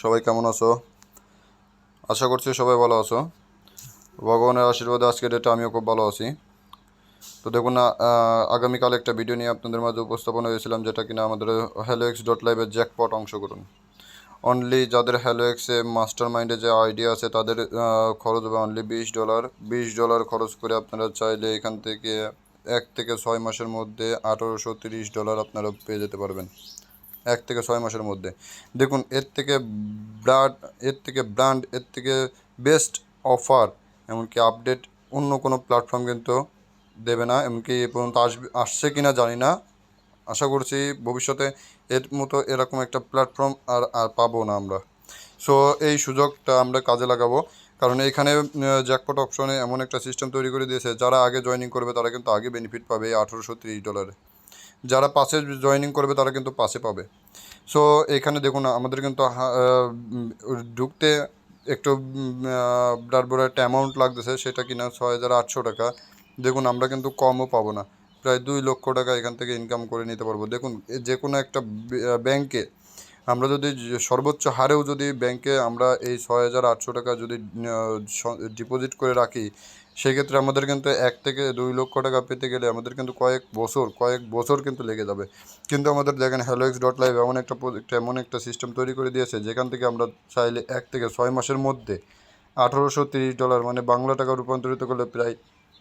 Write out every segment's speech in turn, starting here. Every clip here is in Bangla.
সবাই কেমন আছো? আশা করছি সবাই ভালো আছো। ভগবানের আশীর্বাদে আজকের ডেটে আমিও খুব ভালো আছি। তো দেখুন আগামীকাল একটা ভিডিও নিয়ে আপনাদের মাঝে উপস্থাপন হয়েছিলাম, যেটা কিনা আমাদের হ্যালো এক্স ডট লাইভের জ্যাকপট অংশগ্রহণ অনলি যাদের হ্যালো এক্সে মাস্টার মাইন্ডে যে আইডিয়া আছে, তাদের খরচ হবে অনলি বিশ ডলার বিশ ডলার খরচ করে আপনারা চাইলে এখান থেকে এক থেকে ছয় মাসের মধ্যে আঠারোশো তিরিশ ডলার আপনারা পেয়ে যেতে পারবেন। এক থেকে ছয় মাসের মধ্যে। দেখুন, এর থেকে ব্রাড, এর থেকে ব্র্যান্ড, এর থেকে বেস্ট অফার, এমনকি আপডেট অন্য কোনো প্ল্যাটফর্ম কিন্তু দেবে না, এমনকি এ পর্যন্ত আসবে, আসছে কি না জানি না। আশা করছি ভবিষ্যতে এর মতো এরকম একটা প্ল্যাটফর্ম আর আর পাবো না আমরা। সো এই সুযোগটা আমরা কাজে লাগাবো, কারণ এইখানে জ্যাকপট অপশনে এমন একটা সিস্টেম তৈরি করে দিয়েছে, যারা আগে জয়েনিং করবে তারা কিন্তু আগে বেনিফিট পাবে এই আঠেরোশো ডলারে যারা পাশে জয়েনিং করবে তারা কিন্তু পাশে পাবে। সো এখানে দেখুন, আমাদের কিন্তু ঢুকতে একটু বড় একটা অ্যামাউন্ট লাগতেছে, সেটা কিনা ছয় হাজার আটশো টাকা। দেখুন, আমরা কিন্তু কমও পাবো না। প্রায় দুই লক্ষ টাকা এখান থেকে ইনকাম করে নিতে পারব। দেখুন যে কোনো একটা ব্যাংকে আমরা যদি সর্বোচ্চ হারেও যদি ব্যাংকে আমরা এই ছয় হাজার আটশো টাকা যদি ডিপোজিট করে রাখি সেক্ষেত্রে আমাদের কিন্তু এক থেকে দুই লক্ষ টাকা পেতে গেলে আমাদের কিন্তু কয়েক বছর কয়েক বছর কিন্তু লেগে যাবে। কিন্তু আমাদের দেখেন হ্যালো এক্স ডট লাইভ এমন একটা প্রজেক্ট এমন একটা সিস্টেম তৈরি করে দিয়েছে, যেখান থেকে আমরা চাইলে এক থেকে ছয় মাসের মধ্যে আঠারোশো তিরিশ ডলার মানে বাংলা টাকা রূপান্তরিত করলে প্রায়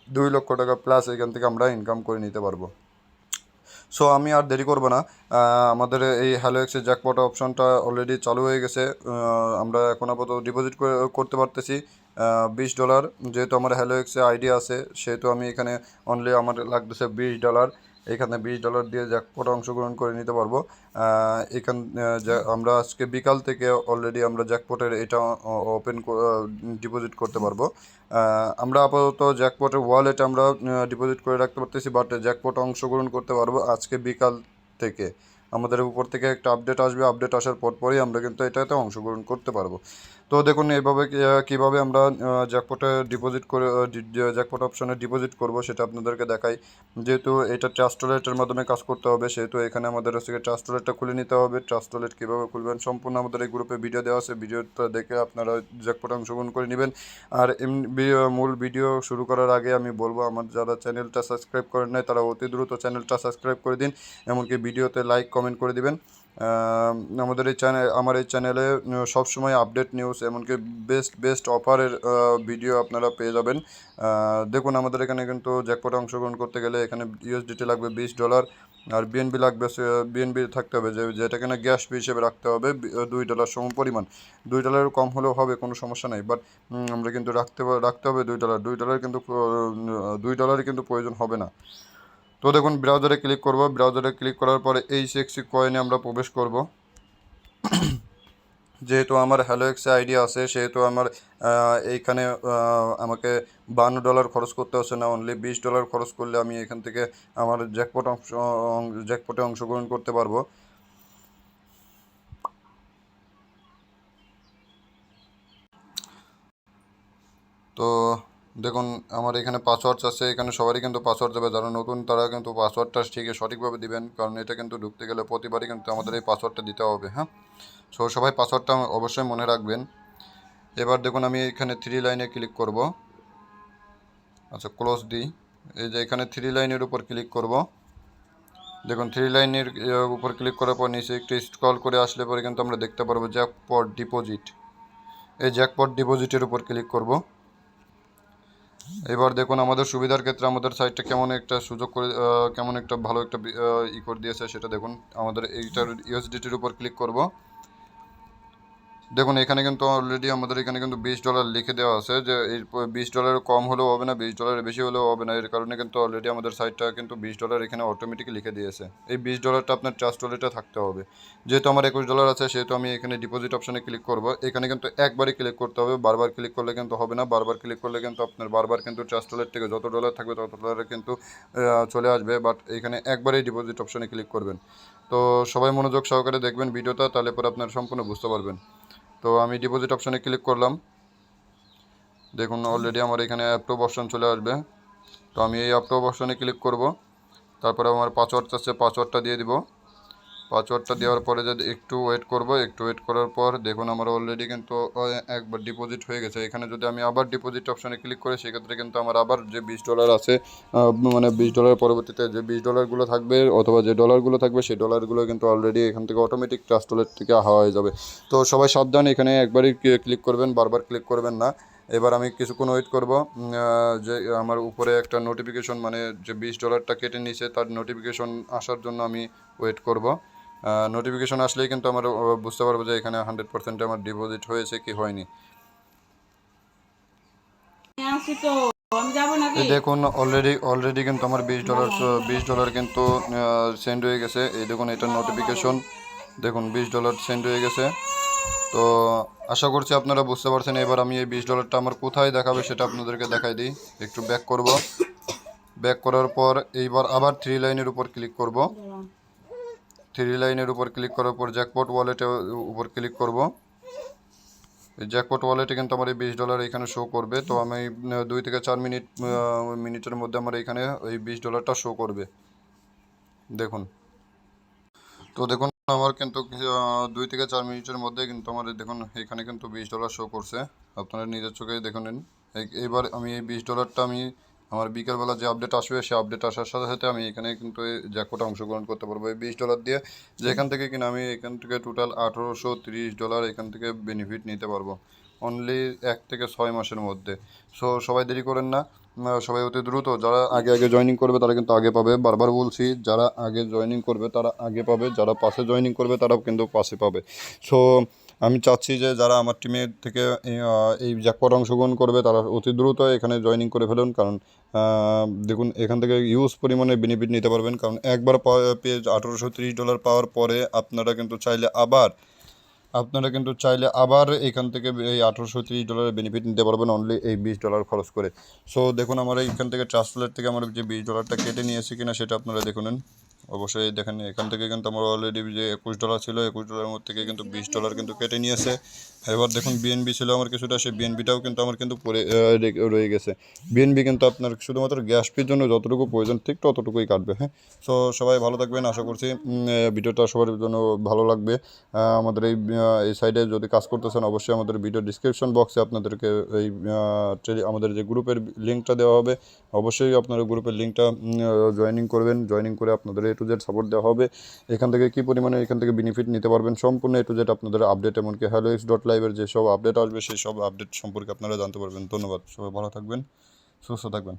দুই লক্ষ টাকা প্লাস এখান থেকে আমরা ইনকাম করে নিতে পারব। সো আমি আর দেরি করব না। আমাদের এই হ্যালো এক্সের জ্যাকপট অপশনটা অলরেডি চালু হয়ে গেছে। আমরা এখন আপাতত ডিপোজিট করতে পারতেছি। বিশ ডলার। যেহেতু আমার হ্যালো এক্সে আইডি আছে, সেহেতু আমি এখানে অনলি আমার লাগতেছে বিশ ডলার। এখানে বিশ ডলার দিয়ে জ্যাকপটে অংশগ্রহণ করে নিতে পারব। এখান আমরা আজকে বিকাল থেকে অলরেডি আমরা জ্যাকপটের এটা ওপেন ডিপোজিট করতে পারব। আমরা আপাতত জ্যাকপটের ওয়ালেট আমরা ডিপোজিট করে রাখতে পারতেছি বাট জ্যাকপট অংশগ্রহণ করতে পারব আজকে বিকাল থেকে। আমাদের উপর থেকে একটা আপডেট আসবে আপডেট আসার পর পরই আমরা কিন্তু এটাতে অংশগ্রহণ করতে পারব। তো দেখুন এইভাবে কীভাবে আমরা জ্যাকপটে ডিপোজিট করে জ্যাকপট অপশানে ডিপোজিট করব সেটা আপনাদেরকে দেখাই। যেহেতু এটা ট্রাস্টলেটের মাধ্যমে কাজ করতে হবে, সেহেতু এখানে আমাদের হচ্ছে ট্রাস্টলেটটা খুলে নিতে হবে। ট্রাস্টলেট কীভাবে খুলবেন, সম্পূর্ণ আমাদের এই গ্রুপে ভিডিও দেওয়া আছে ভিডিওটা দেখে আপনারা জ্যাকপটে অংশগ্রহণ করে নেবেন। আর এমনি মূল ভিডিও শুরু করার আগে আমি বলব, আমার যারা চ্যানেলটা সাবস্ক্রাইব করেন নাই, তারা অতি দ্রুত চ্যানেলটা সাবস্ক্রাইব করে দিন। এমনকি ভিডিওতে লাইক কমেন্ট করে দিবেন। আমাদের এই চ্যানেল আমার এই চ্যানেলে সবসময় আপডেট নিউজ এমনকি বেস্ট বেস্ট অফারের ভিডিও আপনারা পেয়ে যাবেন। দেখুন, আমাদের এখানে কিন্তু জ্যাকপটে অংশগ্রহণ করতে গেলে এখানে ইউএসডিটি লাগবে বিশ ডলার আর বিএনবি লাগবে বিএনবি থাকতে হবে, যে যেটা কিনা গ্যাস হিসেবে রাখতে হবে দুই ডলার সম পরিমাণ। দুই ডলারের কম হলেও হবে, কোনো সমস্যা নাই বাট আমরা কিন্তু রাখতে রাখতে হবে দুই ডলার দুই ডলার কিন্তু দুই ডলারই কিন্তু প্রয়োজন হবে না। তো দেখুন ব্রাউজারে ক্লিক করব। ব্রাউজারে ক্লিক করার পরে এই সেক্সি কয়েনে আমরা প্রবেশ করব। যেহেতু আমার হ্যালো এক্সে আইডি আছে, সেহেতু আমার এইখানে আমাকে বান্ন ডলার খরচ করতে হচ্ছে না অনলি বিশ ডলার খরচ করলে আমি এখান থেকে আমার জ্যাকপট অংশ জ্যাকপটে অংশগ্রহণ করতে পারব। তো দেখুন, আমার এখানে পাসওয়ার্ডস আছে, এখানে সবারই কিন্তু পাসওয়ার্ড দেবে। যারা নতুন, তারা কিন্তু পাসওয়ার্ডটা ঠিক সঠিকভাবে দিবেন, কারণ এটা কিন্তু ঢুকতে গেলে প্রতিবারই কিন্তু আমাদের এই পাসওয়ার্ডটা দিতে হবে হ্যাঁ? সো সবাই পাসওয়ার্ডটা অবশ্যই মনে রাখবেন। এবার দেখুন, আমি এখানে থ্রি লাইনে ক্লিক করব। আচ্ছা ক্লোজ দিই এই যে এখানে থ্রি লাইনের উপর ক্লিক করব। দেখুন থ্রি লাইনের উপর ক্লিক করার পর নিচে একটু স্ক্রল করে আসলে পরে কিন্তু আমরা দেখতে পারব জ্যাকপট ডিপোজিট এই জ্যাকপট ডিপোজিটের উপর ক্লিক করব। এবার দেখুন আমাদের সুবিধার ক্ষেত্রে আমাদের সাইটটা কেমন একটা সুযোগ করে কেমন একটা ভালো একটা ই করে দিয়েছে, সেটা দেখুন। আমাদের এইটার ইউএসডিটির উপর ক্লিক করব। দেখুন, এখানে কিন্তু অলরেডি আমাদের এখানে কিন্তু বিশ ডলার লিখে দেওয়া আছে যে বিশ ডলারের কম হলেও হবে না, বিশ ডলারের বেশি হলেও হবে না। এর কারণে কিন্তু অলরেডি আমাদের সাইটটা কিন্তু বিশ ডলার এখানে অটোমেটিক লিখে দিয়েছে। এই বিশ ডলারটা আপনার ট্রাস্ট ওয়ালেটে থাকতে হবে। যেহেতু আমার একুশ ডলার আছে, সেহেতু আমি এখানে ডিপোজিট অপশানে ক্লিক করব। এখানে কিন্তু একবারই ক্লিক করতে হবে। বারবার ক্লিক করলে কিন্তু হবে না। বারবার ক্লিক করলে কিন্তু আপনার বারবার কিন্তু ট্রাস্ট ওয়ালেট থেকে যত ডলার থাকবে, তত ডলারে কিন্তু চলে আসবে। বাট এখানে একবারই ডিপোজিট অপশানে ক্লিক করবেন। তো সবাই মনোযোগ সহকারে দেখবেন ভিডিওটা, তাহলে পরে আপনার সম্পূর্ণ বুঝতে পারবেন। তো আমি ডিপোজিট অপশানে ক্লিক করলাম। দেখুন অলরেডি আমার এখানে অ্যাপটপ অপশান চলে আসবে। তো আমি এই অ্যাপটপ অপশানে ক্লিক করব। তারপরে আমার পাসওয়ার্ড আছে পাসওয়ার্ডটা দিয়ে দিব। পাসওয়ার্ডটা দেওয়ার পরে যদি একটু ওয়েট করব, একটু ওয়েট করার পর দেখুন আমার অলরেডি কিন্তু একবার ডিপোজিট হয়ে গেছে। এখানে যদি আমি আবার ডিপোজিট অপশানে ক্লিক করি, সেক্ষেত্রে কিন্তু আমার আবার যে বিশ ডলার আছে মানে বিশ ডলার পরবর্তীতে যে বিশ ডলারগুলো থাকবে অথবা যে ডলারগুলো থাকবে, সেই ডলারগুলো কিন্তু অলরেডি এখান থেকে অটোমেটিক ট্রাস্ট ওয়ালেট থেকে হাওয়া হয়ে যাবে। তো সবাই সাবধান, এখানে একবারই ক্লিক করবেন, বারবার ক্লিক করবেন না। এবার আমি কিছুক্ষণ ওয়েট করব যে আমার উপরে একটা নোটিফিকেশন মানে যে বিশ ডলারটা কেটে নিয়েছে তার নোটিফিকেশন আসার জন্য আমি ওয়েট করব। নোটিফিকেশন আসলেই কিন্তু আমার বুঝতে পারব যে এখানে হান্ড্রেড পার্সেন্ট আমার ডিপোজিট হয়েছে কি হয়নি। এই দেখুন অলরেডি অলরেডি কিন্তু আমার বিশ ডলার বিশ ডলার কিন্তু সেন্ড হয়ে গেছে। এই দেখুন এটা নোটিফিকেশন দেখুন বিশ ডলার সেন্ড হয়ে গেছে। তো আশা করছি আপনারা বুঝতে পারছেন। এবার আমি এই বিশ ডলারটা আমার কোথায় দেখাবে সেটা আপনাদেরকে দেখাই দিই। একটু ব্যাক করব। ব্যাক করার পর এইবার আবার থ্রি লাইনের উপর ক্লিক করব। থ্রি লাইনের উপর ক্লিক করার পর জ্যাকপট ওয়ালেটের উপর ক্লিক করব। এই জ্যাকপট ওয়ালেটে কিন্তু আমার এই বিশ ডলার এখানে শো করবে। তো আমি দুই থেকে চার মিনিট মিনিটের মধ্যে আমার এখানে এই বিশ ডলারটা শো করবে। দেখুন। তো দেখুন, আমার কিন্তু দুই থেকে চার মিনিটের মধ্যে কিন্তু আমার দেখুন, এখানে কিন্তু বিশ ডলার শো করছে। আপনারা নিজের চোখেই দেখে নিন। এইবার আমি এই বিশ ডলারটা আমি আমার বিকেলবেলা যে আপডেট আসবে, সেই আপডেট আসার সাথে সাথে আমি এখানে কিন্তু এই জ্যাকপটে অংশগ্রহণ করতে পারব। এই বিশ ডলার দিয়ে যেখান থেকে কিনা আমি এখান থেকে টোটাল আঠেরোশো তিরিশ ডলার এখান থেকে বেনিফিট নিতে পারব। অনলি এক থেকে ছয় মাসের মধ্যে। সো সবাই দেরি করেন না। সবাই অতি দ্রুত। যারা আগে আগে জয়েনিং করবে, তারা কিন্তু আগে পাবে। বারবার বলছি, যারা আগে জয়েনিং করবে, তারা আগে পাবে। যারা পাশে জয়েনিং করবে, তারাও কিন্তু পাশে পাবে। সো আমি চাচ্ছি যে যারা আমার টিমের থেকে এই, জ্যাকপট অংশগ্রহণ করবে তারা অতি দ্রুত এখানে জয়েনিং করে ফেলুন। কারণ দেখুন এখান থেকে ইউজ পরিমাণে বেনিফিট নিতে পারবেন। কারণ একবার পেয়ে আঠেরোশো তিরিশ ডলার পাওয়ার পরে আপনারা কিন্তু চাইলে আবার আপনারা কিন্তু চাইলে আবার এখান থেকে এই আঠেরোশো তিরিশ ডলারের বেনিফিট নিতে পারবেন অনলি এই বিশ ডলার খরচ করে। সো দেখুন আমার এইখান থেকে ট্রান্সফার থেকে আমার যে বিশ ডলারটা কেটে নিয়েছে কিনা সেটা আপনারা দেখুন। অবশ্যই দেখেন, এখান থেকে কিন্তু আমার অলরেডি যে একুশ ডলার ছিল, একুশ ডলারের মধ্যে থেকে কিন্তু বিশ ডলার কিন্তু কেটে নিয়েছে। এবার দেখুন বিএনবি ছিল আমার কিছুটা, সেই বিএনবিটাও কিন্তু আমার কিন্তু পরে রয়ে গেছে। বিএনবি কিন্তু আপনার শুধুমাত্র গ্যাস ফির জন্য যতটুকু প্রয়োজন, ঠিক ততটুকুই কাটবে হ্যাঁ? সো সবাই ভালো থাকবেন, আশা করছি ভিডিওটা সবার জন্য ভালো লাগবে। আমাদের এই এই সাইডে যদি কাজ করতেছেন, অবশ্যই আমাদের ভিডিও ডিসক্রিপশন বক্সে আপনাদেরকে এই আমাদের যে গ্রুপের লিঙ্কটা দেওয়া হবে, অবশ্যই আপনারা গ্রুপের লিঙ্কটা জয়েনিং করবেন। জয়েনিং করে আপনাদের টু জেড সাপোর্ট দেওয়া হবে। এখান থেকে কী পরিমাণে এখান থেকে বেনিফিট নিতে পারবেন সম্পূর্ণ এ টু জেড আপনাদের আপডেট এমনকি হ্যালো এক্স ডট লাইভের যেসব আপডেট আসবে, সেই সব আপডেট সম্পর্কে আপনারা জানতে পারবেন। ধন্যবাদ, সবাই ভালো থাকবেন, সুস্থ থাকবেন।